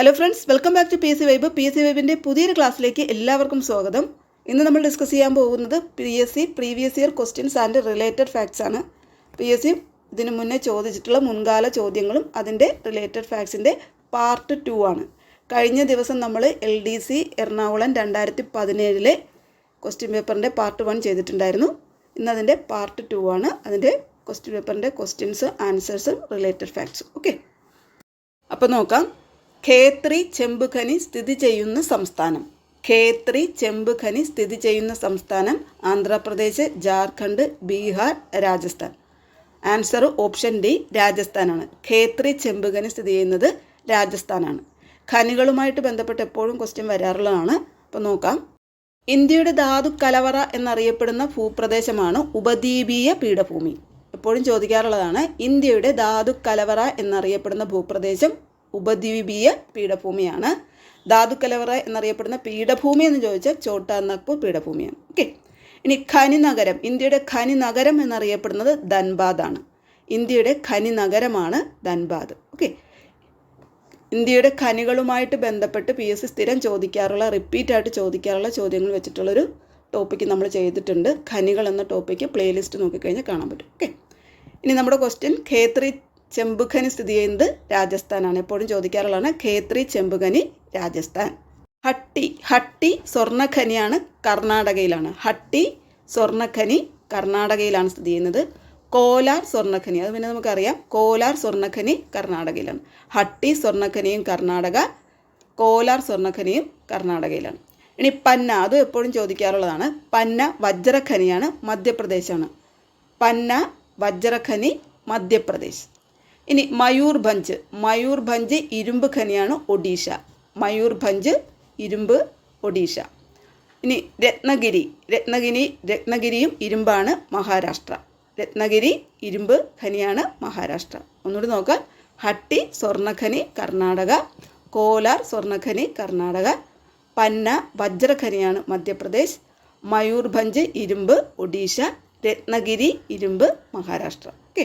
Hello friends welcome back to P S C vibe P S C വൈബിന്റെ പുതിയൊരു ക്ലാസ്സിലേക്ക് എല്ലാവർക്കും സ്വാഗതം. ഇന്ന് നമ്മൾ ഡിസ്കസ് ചെയ്യാൻ പോകുന്നത് P S C previous year questions and related facts ആണ്. പി എസ് സി ഇതിനു മുന്നേ ചോദിച്ചിട്ടുള്ള മുൻകാല ചോദ്യങ്ങളും അതിന്റെ റിലേറ്റഡ് ഫാക്ട്സിന്റെ പാർട്ട് ടു ആണ്. കഴിഞ്ഞ ദിവസം നമ്മൾ എൽ ഡി സി എറണാകുളം രണ്ടായിരത്തി പതിനേഴിലെ ക്വസ്റ്റ്യൻ പേപ്പറിന്റെ പാർട്ട് വൺ ചെയ്തിട്ടുണ്ടായിരുന്നു. ഇന്ന് അതിന്റെ പാർട്ട് ടു ആണ്. അതിന്റെ ക്വസ്റ്റ്യൻ പേപ്പറിന്റെ ക്വസ്റ്റ്യൻസ് ആൻസേഴ്സും റിലേറ്റഡ് ഫാക്ട്സും ഓക്കെ അപ്പോൾ നോക്കാം. ഖേത്രി ചെമ്പുഖനി സ്ഥിതി ചെയ്യുന്ന സംസ്ഥാനം. ഖേത്രി ചെമ്പുഖനി സ്ഥിതി ചെയ്യുന്ന സംസ്ഥാനം Andhra Pradesh Jharkhand Bihar Rajasthan. Answer option D രാജസ്ഥാനാണ്. Khetri ചെമ്പുഖനി സ്ഥിതി ചെയ്യുന്നത് രാജസ്ഥാനാണ്. ഖനികളുമായിട്ട് ബന്ധപ്പെട്ട് എപ്പോഴും ക്വസ്റ്റ്യൻ വരാറുള്ളതാണ്. അപ്പോൾ നോക്കാം. ഇന്ത്യയുടെ ധാതു കലവറ എന്നറിയപ്പെടുന്ന ഭൂപ്രദേശമാണ് ഉപദ്വീപീയ പീഠഭൂമി. എപ്പോഴും ചോദിക്കാറുള്ളതാണ് ഇന്ത്യയുടെ ധാതു കലവറ എന്നറിയപ്പെടുന്ന ഭൂപ്രദേശം ഉപദ്വീപീയ പീഠഭൂമിയാണ്. ധാതുക്കലവറ എന്നറിയപ്പെടുന്ന പീഠഭൂമി എന്ന് ചോദിച്ചാൽ ചോട്ടാ നാഗ്പൂർ പീഠഭൂമിയാണ്. ഓക്കെ ഇനി ഖനി നഗരം ഇന്ത്യയുടെ ഖനി നഗരം എന്നറിയപ്പെടുന്നത് ആണ് ഇന്ത്യയുടെ ഖനി നഗരമാണ് ധൻബാദ്. ഓക്കെ ഇന്ത്യയുടെ ഖനികളുമായിട്ട് ബന്ധപ്പെട്ട് പി എസ് സി സ്ഥിരം ചോദിക്കാറുള്ള റിപ്പീറ്റ് ആയിട്ട് ചോദിക്കാറുള്ള ചോദ്യങ്ങൾ വെച്ചിട്ടുള്ളൊരു ടോപ്പിക്ക് നമ്മൾ ചെയ്തിട്ടുണ്ട്. ഖനികൾ എന്ന ടോപ്പിക്ക് പ്ലേലിസ്റ്റ് നോക്കിക്കഴിഞ്ഞാൽ കാണാൻ പറ്റും. ഓക്കെ ഇനി നമ്മുടെ ക്വസ്റ്റ്യൻ ഖേത്രി ചെമ്പുഖനി സ്ഥിതി ചെയ്യുന്നത് രാജസ്ഥാനാണ്. എപ്പോഴും ചോദിക്കാറുള്ളതാണ് ഖേത്രി ചെമ്പുഖനി രാജസ്ഥാൻ. ഹട്ടി ഹട്ടി സ്വർണഖനിയാണ് കർണാടകയിലാണ്. ഹട്ടി സ്വർണഖനി കർണാടകയിലാണ് സ്ഥിതി ചെയ്യുന്നത്. കോലാർ സ്വർണഖനി അത് പിന്നെ നമുക്കറിയാം. കോലാർ സ്വർണഖനി കർണാടകയിലാണ്. ഹട്ടി സ്വർണഖനിയും കർണാടക കോലാർ സ്വർണഖനിയും കർണാടകയിലാണ്. ഇനി പന്ന അത് എപ്പോഴും ചോദിക്കാറുള്ളതാണ്. പന്ന വജ്രഖനിയാണ് മധ്യപ്രദേശാണ്. പന്ന വജ്രഖനി മധ്യപ്രദേശ്. ഇനി മയൂർഭഞ്ച് മയൂർഭഞ്ച് ഇരുമ്പ് ഖനിയാണ് ഒഡീഷ. മയൂർഭഞ്ച് ഇരുമ്പ് ഒഡീഷ. ഇനി രത്നഗിരി. രത്നഗിരി രത്നഗിരിയും ഇരുമ്പാണ് മഹാരാഷ്ട്ര. രത്നഗിരി ഇരുമ്പ് ഖനിയാണ് മഹാരാഷ്ട്ര. ഒന്നുകൂടി നോക്കാം. ഹട്ടി സ്വർണഖനി കർണാടക. കോലാർ സ്വർണഖനി കർണാടക. പന്ന വജ്രഖനിയാണ് മധ്യപ്രദേശ്. മയൂർഭഞ്ച് ഇരുമ്പ് ഒഡീഷ. രത്നഗിരി ഇരുമ്പ് മഹാരാഷ്ട്ര. ഓക്കെ.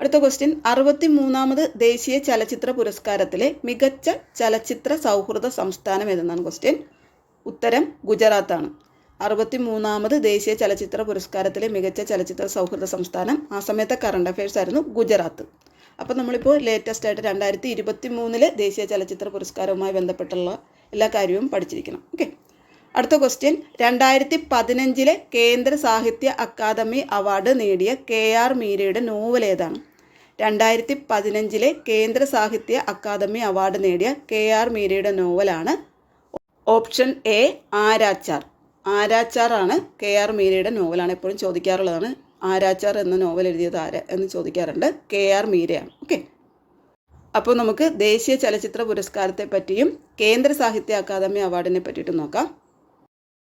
അടുത്ത ക്വസ്റ്റ്യൻ അറുപത്തി മൂന്നാമത് ദേശീയ ചലച്ചിത്ര പുരസ്കാരത്തിലെ മികച്ച ചലച്ചിത്ര സൗഹൃദ സംസ്ഥാനം ഏതെന്നാണ് ക്വസ്റ്റ്യൻ ഉത്തരം ഗുജറാത്താണ്. അറുപത്തി മൂന്നാമത് ദേശീയ ചലച്ചിത്ര പുരസ്കാരത്തിലെ മികച്ച ചലച്ചിത്ര സൗഹൃദ സംസ്ഥാനം ആ സമയത്തെ കറണ്ട് അഫയേഴ്സ് ആയിരുന്നു ഗുജറാത്ത്. അപ്പോൾ നമ്മളിപ്പോൾ ലേറ്റസ്റ്റ് ആയിട്ട് രണ്ടായിരത്തി ഇരുപത്തി മൂന്നിലെ ദേശീയ ചലച്ചിത്ര പുരസ്കാരവുമായി ബന്ധപ്പെട്ടുള്ള എല്ലാ കാര്യവും പഠിച്ചിരിക്കണം. ഓക്കെ അടുത്ത ക്വസ്റ്റ്യൻ രണ്ടായിരത്തി പതിനഞ്ചിലെ കേന്ദ്ര സാഹിത്യ അക്കാദമി അവാർഡ് നേടിയ കെ ആർ മീരയുടെ നോവൽ ഏതാണ്? രണ്ടായിരത്തി പതിനഞ്ചിലെ കേന്ദ്ര സാഹിത്യ അക്കാദമി അവാർഡ് നേടിയ കെ ആർ മീരയുടെ നോവലാണ് ഓപ്ഷൻ എ ആരാച്ചാർ. ആരാച്ചാറാണ് കെ ആർ മീരയുടെ നോവലാണ് എപ്പോഴും ചോദിക്കാറുള്ളതാണ് ആരാച്ചാർ എന്ന നോവൽ എഴുതിയത് ആര എന്ന് ചോദിക്കാറുണ്ട്. K R മീരയാണ്. ഓക്കെ അപ്പോൾ നമുക്ക് ദേശീയ ചലച്ചിത്ര പുരസ്കാരത്തെ പറ്റിയും കേന്ദ്ര സാഹിത്യ അക്കാദമി അവാർഡിനെ പറ്റിയിട്ട് നോക്കാം.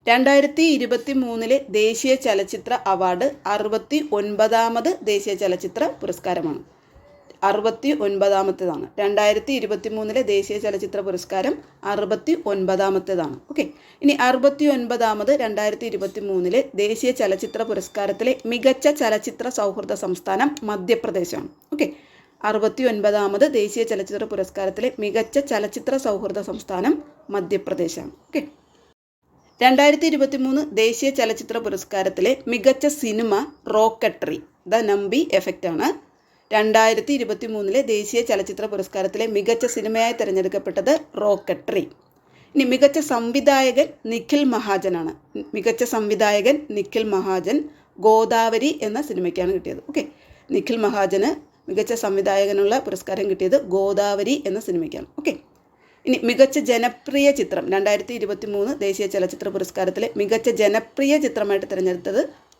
രണ്ടായിരത്തി ഇരുപത്തി മൂന്നിലെ ദേശീയ ചലച്ചിത്ര അവാർഡ് അറുപത്തി ഒൻപതാമത് ദേശീയ ചലച്ചിത്ര പുരസ്കാരമാണ്. അറുപത്തി ഒൻപതാമത്തേതാണ് രണ്ടായിരത്തി ഇരുപത്തി മൂന്നിലെ ദേശീയ ചലച്ചിത്ര പുരസ്കാരം അറുപത്തി ഒൻപതാമത്തേതാണ് ഓക്കെ. ഇനി അറുപത്തി ഒൻപതാമത് രണ്ടായിരത്തി ഇരുപത്തി മൂന്നിലെ ദേശീയ ചലച്ചിത്ര പുരസ്കാരത്തിലെ മികച്ച ചലച്ചിത്ര സൗഹൃദ സംസ്ഥാനം മധ്യപ്രദേശാണ്. ഓക്കെ. അറുപത്തി ഒൻപതാമത് ദേശീയ ചലച്ചിത്ര പുരസ്കാരത്തിലെ മികച്ച ചലച്ചിത്ര സൗഹൃദ സംസ്ഥാനം മധ്യപ്രദേശാണ്. ഓക്കെ. രണ്ടായിരത്തി ഇരുപത്തി മൂന്ന് ദേശീയ ചലച്ചിത്ര പുരസ്കാരത്തിലെ മികച്ച cinema Rocketry the Nambi effect ആണ് രണ്ടായിരത്തി ഇരുപത്തി മൂന്നിലെ ദേശീയ ചലച്ചിത്ര പുരസ്കാരത്തിലെ മികച്ച സിനിമയായി തിരഞ്ഞെടുക്കപ്പെട്ടത് റോക്കട്രി. ഇനി മികച്ച സംവിധായകൻ നിഖിൽ മഹാജനാണ്. മികച്ച സംവിധായകൻ നിഖിൽ മഹാജൻ ഗോദാവരി എന്ന സിനിമയ്ക്കാണ് കിട്ടിയത്. ഓക്കെ. നിഖിൽ മഹാജന് മികച്ച സംവിധായകനുള്ള പുരസ്കാരം കിട്ടിയത് ഗോദാവരി എന്ന സിനിമയ്ക്കാണ്. ഓക്കെ. ഇനി മികച്ച ജനപ്രിയ ചിത്രം രണ്ടായിരത്തി ഇരുപത്തി മൂന്ന് ദേശീയ ചലച്ചിത്ര പുരസ്കാരത്തിലെ മികച്ച ജനപ്രിയ ചിത്രമായിട്ട് തിരഞ്ഞെടുത്തത്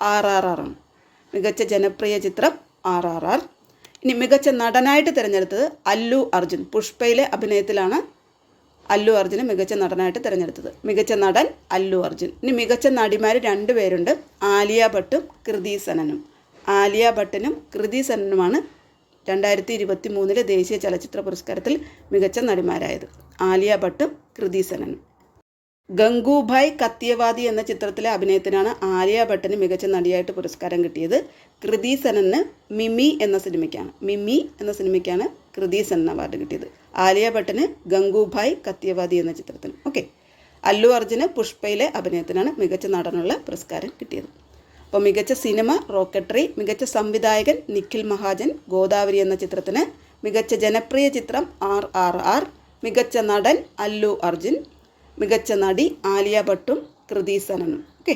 ആർ ആർ ആർ ആണ്. മികച്ച ജനപ്രിയ ചിത്രം ആർ ആർ ആർ. ഇനി മികച്ച നടനായിട്ട് തിരഞ്ഞെടുത്തത് അല്ലു അർജുൻ. പുഷ്പയിലെ അഭിനയത്തിലാണ് അല്ലു അർജുനെ മികച്ച നടനായിട്ട് തിരഞ്ഞെടുത്തത്. മികച്ച നടൻ അല്ലു അർജുൻ. ഇനി മികച്ച നടിമാർ രണ്ടുപേരുണ്ട് ആലിയ ഭട്ടും കൃതി സനനും. ആലിയ ഭട്ടനും കൃതി സനനുമാണ് രണ്ടായിരത്തി ഇരുപത്തി മൂന്നിലെ ദേശീയ ചലച്ചിത്ര പുരസ്കാരത്തിൽ മികച്ച നടിമാരായത്. ആലിയ ഭട്ടും കൃതി സനനും ഗംഗൂഭായ് കത്തിയവാദി എന്ന ചിത്രത്തിലെ അഭിനയത്തിനാണ് ആലിയ ഭട്ടിന് മികച്ച നടിയായിട്ട് പുരസ്കാരം കിട്ടിയത് കൃതി സനന് മിമി എന്ന സിനിമയ്ക്കാണ്. മിമി എന്ന സിനിമയ്ക്കാണ് കൃതി സനൻ അവാർഡ് കിട്ടിയത്. ആലിയ ഭട്ടിന് ഗംഗൂഭായ് കത്തിയവാദി എന്ന ചിത്രത്തിന്. ഓക്കെ. അല്ലു അർജുന് പുഷ്പയിലെ അഭിനയത്തിനാണ് മികച്ച നടനുള്ള പുരസ്കാരം കിട്ടിയത്. അപ്പോൾ മികച്ച സിനിമ റോക്കറ്ററി മികച്ച സംവിധായകൻ നിഖിൽ മഹാജൻ ഗോദാവരി എന്ന ചിത്രത്തിന് മികച്ച ജനപ്രിയ ചിത്രം ആർ ആർ ആർ മികച്ച നടൻ അല്ലു അർജുൻ മികച്ച നടി ആലിയ ഭട്ടും കൃതി സനനും. ഓക്കെ.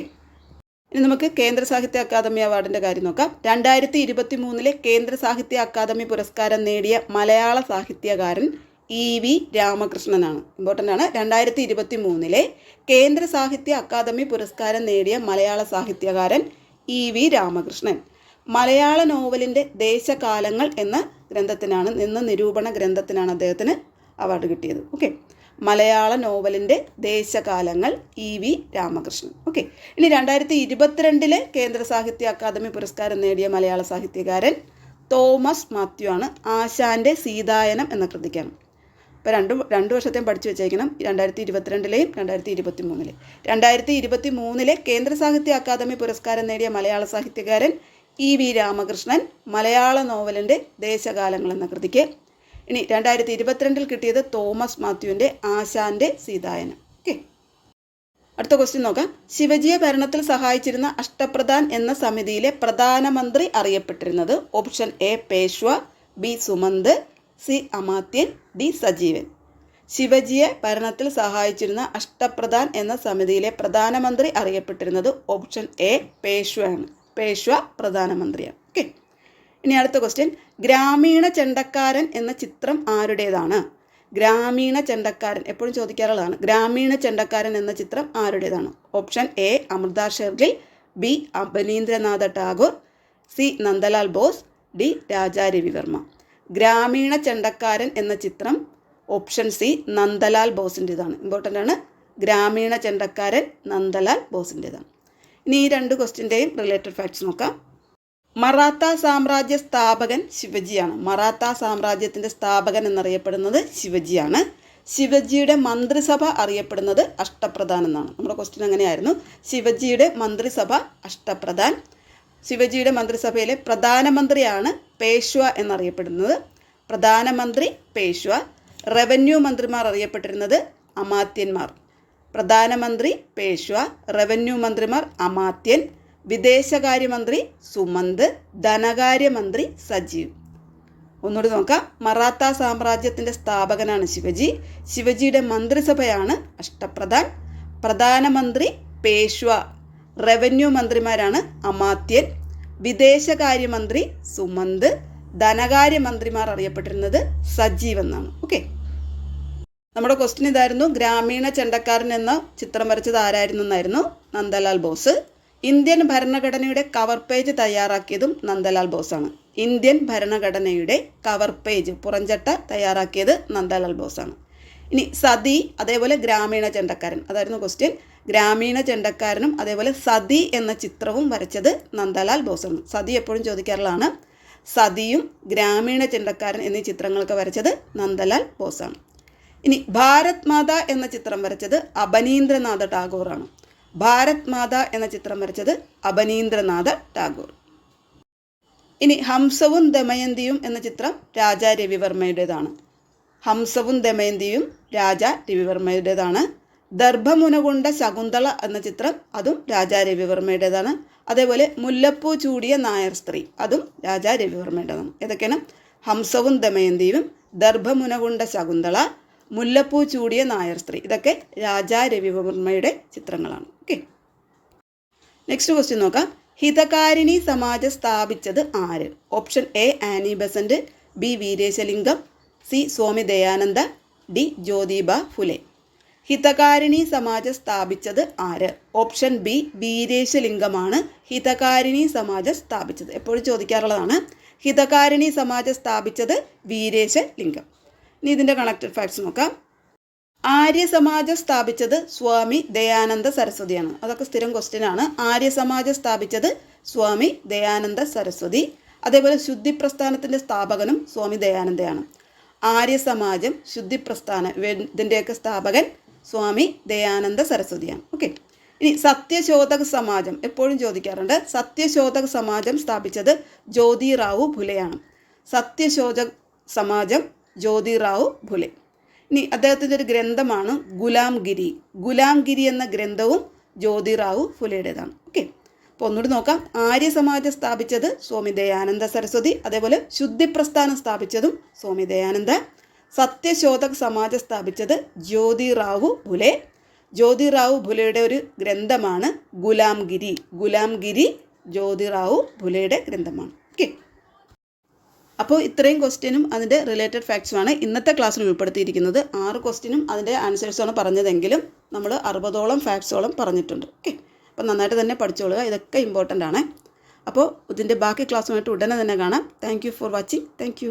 ഇനി നമുക്ക് കേന്ദ്ര സാഹിത്യ അക്കാദമി അവാർഡിന്റെ കാര്യം നോക്കാം. രണ്ടായിരത്തി ഇരുപത്തി മൂന്നിലെ കേന്ദ്ര സാഹിത്യ അക്കാദമി പുരസ്കാരം നേടിയ മലയാള സാഹിത്യകാരൻ ഇ വി രാമകൃഷ്ണനാണ്. ഇമ്പോർട്ടന്റ് ആണ്. രണ്ടായിരത്തി ഇരുപത്തി മൂന്നിലെ കേന്ദ്ര സാഹിത്യ അക്കാദമി പുരസ്കാരം നേടിയ മലയാള സാഹിത്യകാരൻ ഇ വി രാമകൃഷ്ണൻ. മലയാള നോവലിന്റെ ദേശകാലങ്ങൾ എന്ന ഗ്രന്ഥത്തിനാണ് എന്ന നിരൂപണ ഗ്രന്ഥത്തിനാണ് അദ്ദേഹത്തിന് അവാർഡ് കിട്ടിയത്. ഓക്കെ മലയാള നോവലിന്റെ ദേശകാലങ്ങൾ ഇ വി രാമകൃഷ്ണൻ. ഓക്കെ ഇനി രണ്ടായിരത്തി ഇരുപത്തിരണ്ടിലെ കേന്ദ്ര സാഹിത്യ അക്കാദമി പുരസ്കാരം നേടിയ മലയാള സാഹിത്യകാരൻ തോമസ് മാത്യു ആണ് ആശാന്റെ സീതായനം എന്ന കൃതിക്കാണ് ഇപ്പോൾ രണ്ടും രണ്ട് വർഷത്തെയും പഠിച്ചു വെച്ചേക്കണം. രണ്ടായിരത്തി ഇരുപത്തിരണ്ടിലെയും രണ്ടായിരത്തി ഇരുപത്തി മൂന്നിലെയും രണ്ടായിരത്തി ഇരുപത്തി മൂന്നിലെ കേന്ദ്ര സാഹിത്യ അക്കാദമി പുരസ്കാരം നേടിയ മലയാള സാഹിത്യകാരൻ ഇ വി രാമകൃഷ്ണൻ മലയാള നോവലിന്റെ ദേശകാലങ്ങൾ എന്ന കൃതിക്ക് ഇനി രണ്ടായിരത്തി ഇരുപത്തിരണ്ടിൽ കിട്ടിയത് തോമസ് മാത്യുവിന്റെ ആശാന്റെ സീതായനം. ഓക്കെ. അടുത്ത ക്വസ്റ്റ്യൻ നോക്കാം. ശിവജിയെ ഭരണത്തിൽ സഹായിച്ചിരുന്ന അഷ്ടപ്രധാൻ എന്ന സമിതിയിലെ പ്രധാനമന്ത്രി അറിയപ്പെട്ടിരുന്നത് option A Peshwa B Sumant C അമാത്യൻ D സജീവൻ. ശിവജിയെ ഭരണത്തിൽ സഹായിച്ചിരുന്ന അഷ്ടപ്രധാൻ എന്ന സമിതിയിലെ പ്രധാനമന്ത്രി അറിയപ്പെട്ടിരുന്നത് ഓപ്ഷൻ എ പേശ്വയാണ്. പേശ്വ പ്രധാനമന്ത്രിയാണ്. ഓക്കെ. ഇനി അടുത്ത ക്വസ്റ്റ്യൻ ഗ്രാമീണ ചെണ്ടക്കാരൻ എന്ന ചിത്രം ആരുടേതാണ്? ഗ്രാമീണ ചെണ്ടക്കാരൻ എപ്പോഴും ചോദിക്കാറുള്ളതാണ്. ഗ്രാമീണ ചെണ്ടക്കാരൻ എന്ന ചിത്രം ആരുടേതാണ്? Option A Amrita Shergil B Abanindranath Tagore C Nandalal Bose D Raja Ravi Varma ഗ്രാമീണ ചെണ്ടക്കാരൻ എന്ന ചിത്രം ഓപ്ഷൻ സി നന്ദലാൽ ബോസിന്റെതാണ് ഇമ്പോർട്ടന്റ് ആണ്. ഗ്രാമീണ ചെണ്ടക്കാരൻ നന്ദലാൽ ബോസിന്റെതാണ് ഇനി ഈ രണ്ട് ക്വസ്റ്റിന്റെയും റിലേറ്റഡ് ഫാക്ട്സ് നോക്കാം. മറാത്ത സാമ്രാജ്യ സ്ഥാപകൻ ശിവജിയാണ്. മറാത്ത സാമ്രാജ്യത്തിന്റെ സ്ഥാപകൻ എന്നറിയപ്പെടുന്നത് ശിവജിയാണ്. ശിവജിയുടെ മന്ത്രിസഭ അറിയപ്പെടുന്നത് അഷ്ടപ്രധാൻ എന്നാണ്. നമ്മുടെ ക്വസ്റ്റ്യൻ അങ്ങനെയായിരുന്നു. ശിവജിയുടെ മന്ത്രിസഭ അഷ്ടപ്രധാൻ. ശിവജിയുടെ മന്ത്രിസഭയിലെ പ്രധാനമന്ത്രിയാണ് പേഷ്വ എന്നറിയപ്പെടുന്നത്. പ്രധാനമന്ത്രി പേഷ്വ റവന്യൂ മന്ത്രിമാർ അറിയപ്പെട്ടിരുന്നത് അമാത്യന്മാർ. പ്രധാനമന്ത്രി പേഷ്വ റവന്യൂ മന്ത്രിമാർ അമാത്യൻ. വിദേശകാര്യമന്ത്രി സുമന്ത് ധനകാര്യമന്ത്രി സജീവ്. ഒന്നുകൂടി നോക്കാം. മറാത്ത സാമ്രാജ്യത്തിന്റെ സ്ഥാപകനാണ് ശിവജി. ശിവജിയുടെ മന്ത്രിസഭയാണ് അഷ്ടപ്രധാൻ. പ്രധാനമന്ത്രി പേഷ്വ. റവന്യൂ മന്ത്രിമാരാണ് അമാത്യൻ. വിദേശകാര്യമന്ത്രി സുമന്ത്. ധനകാര്യമന്ത്രിമാർ അറിയപ്പെട്ടിരുന്നത് സജീവ് എന്നാണ്. ഓക്കെ. നമ്മുടെ ക്വസ്റ്റ്യൻ ഇതായിരുന്നു. ഗ്രാമീണ ചെണ്ടക്കാരൻ എന്ന ചിത്രം വരച്ചത് ആരായിരുന്നു എന്നായിരുന്നു? നന്ദലാൽ ബോസ്. ഇന്ത്യൻ ഭരണഘടനയുടെ കവർ പേജ് തയ്യാറാക്കിയതും നന്ദലാൽ ബോസാണ്. ഇന്ത്യൻ ഭരണഘടനയുടെ കവർ പേജ് പുറഞ്ചട്ട തയ്യാറാക്കിയത് നന്ദലാൽ ബോസാണ്. ഇനി സതി അതേപോലെ ഗ്രാമീണ ചെണ്ടക്കാരൻ അതായിരുന്നു ക്വസ്റ്റ്യൻ ഗ്രാമീണ ചെണ്ടക്കാരനും അതേപോലെ സതി എന്ന ചിത്രവും വരച്ചത് നന്ദലാൽ ബോസാണ്. സതി എപ്പോഴും ചോദിക്കാറുള്ളതാണ്. സതിയും ഗ്രാമീണ ചെണ്ടക്കാരൻ എന്നീ ചിത്രങ്ങളൊക്കെ വരച്ചത് നന്ദലാൽ ബോസാണ്. ഇനി ഭാരത് മാത എന്ന ചിത്രം വരച്ചത് അബനീന്ദ്രനാഥ ടാഗോറാണ്. ഭാരത് മാത എന്ന ചിത്രം വരച്ചത് അപനീന്ദ്രനാഥ ടാഗോർ. ഇനി ഹംസവും ദമയന്തിയും എന്ന ചിത്രം രാജ രവിവർമ്മയുടേതാണ്. ഹംസവും ദമയന്തിയും രാജ രവിവർമ്മയുടേതാണ്. ദർഭമുനകൊണ്ട ശകുന്തള എന്ന ചിത്രം അതും രാജ രവിവർമ്മയുടേതാണ്. അതേപോലെ മുല്ലപ്പൂ ചൂടിയ നായർ സ്ത്രീ അതും രാജ രവിവർമ്മയുടേതാണ്. ഏതൊക്കെയാണ്? ഹംസവും ദമയന്തിയും ദർഭമുനകൊണ്ട ശകുന്തള മുല്ലപ്പൂ ചൂടിയ നായർ സ്ത്രീ. ഇതൊക്കെ രാജാ രവിവർമ്മയുടെ ചിത്രങ്ങളാണ്. ഓക്കെ. നെക്സ്റ്റ് ക്വസ്റ്റ്യൻ നോക്കാം. ഹിതകാരിണി സമാജം സ്ഥാപിച്ചത് ആര്? Option A Annie Besant. B Veeresalingam. C Swami Dayananda. D Jyotiba Phule. Hitakarini സമാജം സ്ഥാപിച്ചത് ആര്? ഓപ്ഷൻ ബി വീരേശലിംഗമാണ് ഹിതകാരിണി സമാജം സ്ഥാപിച്ചത്. എപ്പോഴും ചോദിക്കാറുള്ളതാണ്. ഹിതകാരിണി സമാജം സ്ഥാപിച്ചത് വീരേശലിംഗം. ഇനി ഇതിന്റെ കണക്റ്റഡ് ഫാക്ട്സ് നോക്കാം. ആര്യ സമാജം സ്ഥാപിച്ചത് സ്വാമി ദയാനന്ദ സരസ്വതിയാണ്. അതൊക്കെ സ്ഥിരം ക്വസ്റ്റ്യൻ ആണ്. ആര്യ സമാജം സ്ഥാപിച്ചത് സ്വാമി ദയാനന്ദ സരസ്വതി. അതേപോലെ ശുദ്ധി പ്രസ്ഥാനത്തിന്റെ സ്ഥാപകനും സ്വാമി ദയാനന്ദയാണ്. ആര്യ സമാജം ശുദ്ധി പ്രസ്ഥാനം ഇതിന്റെയൊക്കെ സ്ഥാപകൻ സ്വാമി ദയാനന്ദ സരസ്വതിയാണ്. ഓക്കെ ഇനി സത്യശോധക സമാജം എപ്പോഴും ചോദിക്കാറുണ്ട്. സത്യശോധക സമാജം സ്ഥാപിച്ചത് ജ്യോതിറാവു ഭുലയാണ്. സത്യശോധക സമാജം ജ്യോതിറാവു ഭുലെ ഇനി അദ്ദേഹത്തിന്റെ ഒരു ഗ്രന്ഥമാണ് ഗുലാംഗിരി. ഗുലാംഗിരി എന്ന ഗ്രന്ഥവും ജ്യോതിറാവു ഫുലെയുടേതാണ് ഓക്കെ. അപ്പോൾ ഒന്നുകൂടി നോക്കാം. ആര്യ സമാജം സ്ഥാപിച്ചത് സ്വാമി ദയാനന്ദ സരസ്വതി അതേപോലെ ശുദ്ധി പ്രസ്ഥാനം സ്ഥാപിച്ചതും സ്വാമി ദയാനന്ദ. സത്യശോധക് സമാജം സ്ഥാപിച്ചത് ജ്യോതിറാവു ഫുലെ ജ്യോതിറാവു ഫുലെയുടെ ഒരു ഗ്രന്ഥമാണ് ഗുലാംഗിരി. ഗുലാംഗിരി ജ്യോതിറാവു ഫുലെയുടെ ഗ്രന്ഥമാണ്. ഓക്കെ. അപ്പോൾ ഇത്രയും ക്വസ്റ്റ്യനും അതിന്റെ റിലേറ്റഡ് ഫാക്ട്സുമാണ് ഇന്നത്തെ ക്ലാസ്സിൽ ഉൾപ്പെടുത്തിയിരിക്കുന്നത്. ആറ് ക്വസ്റ്റ്യനും അതിന്റെ ആൻസേഴ്സാണ് പറഞ്ഞതെങ്കിലും നമ്മൾ അറുപതോളം ഫാക്ട്സോളം പറഞ്ഞിട്ടുണ്ട്. ഓക്കെ? അപ്പോൾ നന്നായിട്ട് തന്നെ പഠിച്ചോളുക. ഇതൊക്കെ ഇമ്പോർട്ടന്റ് ആണ്. അപ്പോൾ ഇതിന്റെ ബാക്കി ക്ലാസ്സുമായിട്ട് ഉടനെ തന്നെ കാണാം. Thank for watching thank